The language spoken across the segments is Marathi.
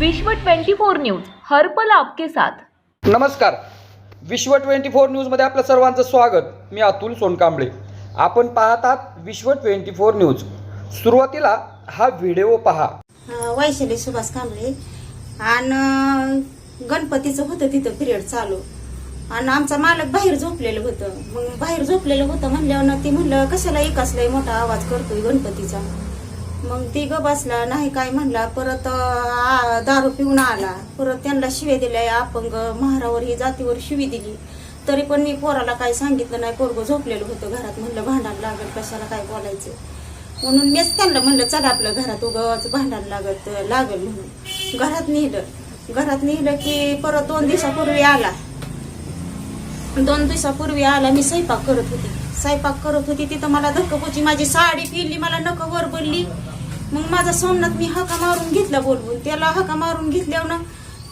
विश्व 24 न्यूज हर्पल आपके साथ. नमस्कार. विश्व ट्वेंटी फोर न्यूजमध्ये आपलं सर्वांचं स्वागत. मी अतुल सोनकांबळे. आपण पाहत आहात विश्व ट्वेंटी फोर न्यूज. सुरुवातीला हा व्हिडिओ पहा. वैशाली सुभाष कांबळे आणि गणपतीचं होतं तिथं पिरियड चालू. आणि आमचा मालक बाहेर झोपलेलं होतं. मग बाहेर झोपलेलं होतं म्हणल्यावर ना ती म्हणलं कशाला एकासलाही मोठा आवाज करतोय गणपतीचा? मग ती ग बसला नाही काय म्हणला परत आ- दारू पिऊन आला. परत त्यांना शिवे दिल्या अपंग महारावर ही जातीवर शिवी दिली. तरी पण मी पोराला काही सांगितलं नाही पोरगं झोपलेलं होतं घरात. म्हणलं भांडण लागल कशाला काय बोलायचं? म्हणून मीच त्यांना म्हणलं चला आपलं घरात उगाच भांडण लागत लागल म्हणून. घरात नेलं. घरात नेलं की परत दोन दिवसापूर्वी आला. दोन दिवसापूर्वी आला मी स्वयंपाक करत होती. स्वयंपाक करत होती तिथं मला धक्कपोची माझी साडी फिरली मला नक वर बोलली मग माझा सोमनाथ मी हका मारून घेतला बोलवून. त्याला हका मारून घेतल्यावर ना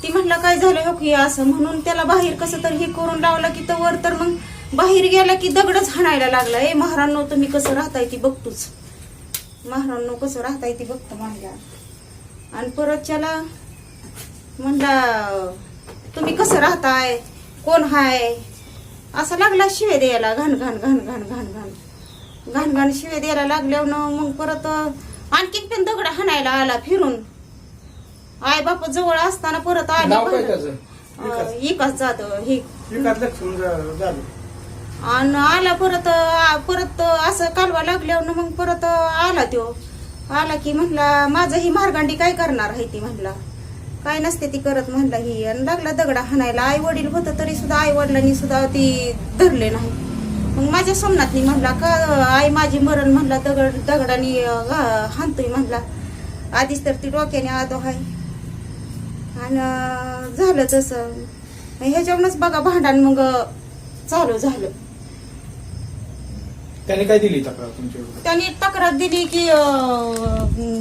ती म्हटलं काय झालं हो की असं म्हणून त्याला बाहेर कसं तर हे करून लावलं की तर वर तर मग बाहेर गेला की दगडच हाणायला लागला. ए महाराणो तुम्ही कसं राहताय ती बघतोच. महाराणो कसं राहताय ती बघतो म्हणल्या आणि परत त्याला म्हणला तुम्ही कसं राहताय? कोण हाय? असं लागला शिवे द्यायला घाण घाण घाण घाण घाण घाण. घाण घाण शिवे द्यायला लागल्यावर ना मग परत आणखीन पण दगड हाणायला आला फिरून. आई बाप जवळ असताना परत आली नाव काय. त्याचं? जाधव हे. विकास लक्ष्मण जा- झालं आणि आला परत आ- परत असं कालवा लागल्यावर मग परत आला त्यो. आला की म्हणला माझं ही मारगांडी काय करणार आहे ती? म्हणला. काय नसते ती करत म्हणला ही. आणि लागला दगडा हाणायला. आई वडील होतं तरी सुद्धा आई वडिलांनी सुद्धा ती धरले नाही. मग माझ्या सोमनाथनी म्हणला का आई माझी मरण म्हणला दगड दगडाने हाणतोय म्हणला. आधीच तर ती डोक्याने आदो आहे आणि झालं तसं. ह्याच्यावरूनच बघा भांडण मग चालू झालं. त्याने काय दिली तक्रार तुमच्याकडे त्यांनी तक्रार दिली की अं,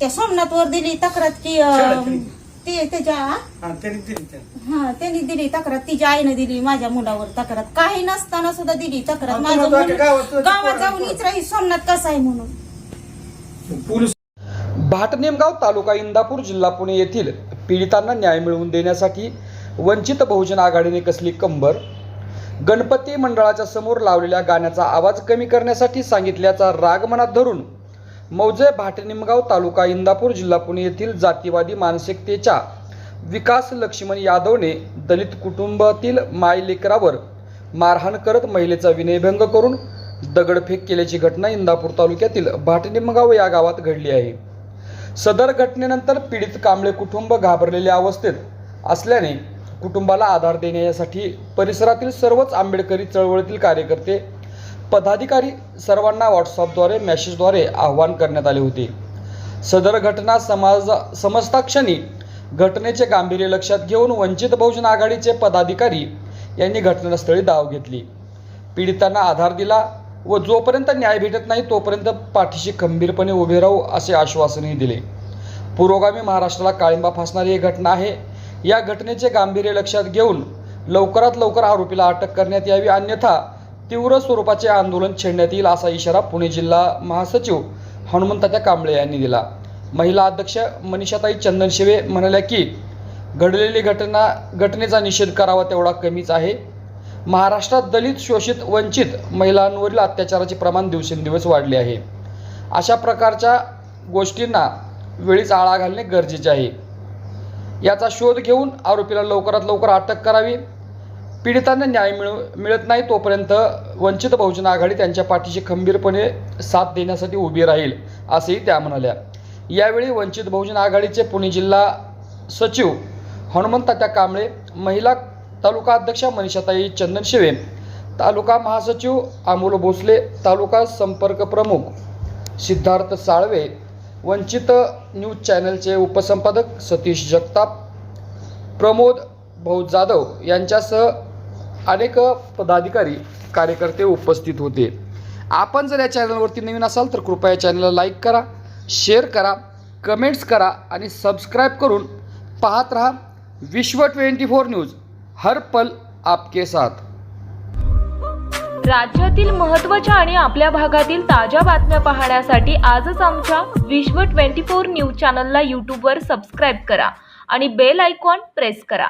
त्या सोमनाथवर दिली तक्रार की अं, ते त्याच्या. हा त्याने दिली त्याने. हा त्यांनी दिली तक्रार. तिच्या आईने दिली माझ्या मुलावर तक्रार. काही नसताना सुद्धा दिली तक्रार. हा, माझं मुलं- गावात- गावात जाऊन इचरा ही सोमनाथ कसा आहे म्हणून. पोलीस भाटनेमगाव तालुका इंदापूर जिल्हा पुणे येथील पीडितांना न्याय मिळवून देण्यासाठी वंचित बहुजन आघाडीने कसली कंबर? गणपती मंडळाच्या समोर लावलेल्या गाण्याचा आवाज कमी करण्यासाठी सांगितल्याचा राग मनात धरून मौजे भाटनिमगाव तालुका इंदापूर जिल्हा पुणे येथील जातीवादी मानसिकतेच्या विकास लक्ष्मण यादवने दलित कुटुंबातील मायलेकरावर मारहाण करत महिलेचा विनयभंग करून दगडफेक केल्याची घटना इंदापूर तालुक्यातील भाटनिमगाव या गावात घडली आहे. सदर घटनेनंतर पीडित कांबळे कुटुंब घाबरलेल्या अवस्थेत असल्याने कुटुंबाला आधार देण्यासाठी परिसरातील सर्वच आंबेडकरी चळवळीतील कार्यकर्ते पदाधिकारी सर्वांना व्हॉट्सअपद्वारे मेसेजद्वारे आवाहन करण्यात आले होते. सदर घटना समाज समजता क्षणी घटनेचे गांभीर्य लक्षात घेऊन वंचित बहुजन आघाडीचे पदाधिकारी यांनी घटनास्थळी धाव घेतली. पीडितांना आधार दिला व जोपर्यंत न्याय भेटत नाही तोपर्यंत पाठीशी खंबीरपणे उभे राहू असे आश्वासनही दिले. पुरोगामी महाराष्ट्राला काळिंबा फासणारी ही घटना आहे. या घटनेचे गांभीर्य लक्षात घेऊन लवकरात लवकर आरोपीला अटक करण्यात यावी अन्यथा तीव्र स्वरूपाचे आंदोलन छेडण्यात येईल असा इशारा पुणे जिल्हा महासचिव हनुमंतात्या कांबळे यांनी दिला. महिला अध्यक्ष मनीषाताई चंदनशिवे म्हणाल्या की घडलेली घटना घटनेचा निषेध करावा तेवढा कमीच आहे. महाराष्ट्रात दलित शोषित वंचित महिलांवरील अत्याचाराचे प्रमाण दिवसेंदिवस वाढले आहे. अशा प्रकारच्या गोष्टींना वेळीच आळा घालणे गरजेचे आहे. याचा शोध घेऊन आरोपीला लवकरात लवकर अटक करावी. पीडितांना न्याय मिळ मिळत नाही तोपर्यंत वंचित बहुजन आघाडी त्यांच्या पाठीशी खंबीरपणे साथ देण्यासाठी उभी राहील असेही त्या म्हणाल्या. यावेळी वंचित बहुजन आघाडीचे पुणे जिल्हा सचिव हनुमंतात्या कांबळे महिला तालुका अध्यक्षा मनीषाताई चंदनशिवे तालुका महासचिव अमोल भोसले तालुका संपर्क प्रमुख सिद्धार्थ साळवे वंचित न्यूज चॅनलचे उपसंपादक सतीश जगताप प्रमोद भाऊ जाधव यांच्यासह अनेक पदाधिकारी कार्यकर्ते उपस्थित होते. आपण जर या चॅनलवरती नवीन असाल तर कृपया या चॅनलला लाईक करा शेअर करा कमेंट्स करा आणि सबस्क्राईब करून पाहत रहा विश्व ट्वेंटी फोर न्यूज. हर पल आपके साथ. राज्यातील महत्त्वाच्या आणि आपल्या भागातील ताज्या बातम्या पाहण्यासाठी आजच आमच्या विश्व 24 न्यूज चॅनलला यूट्यूबवर सबस्क्राईब करा आणि बेल आयकॉन प्रेस करा.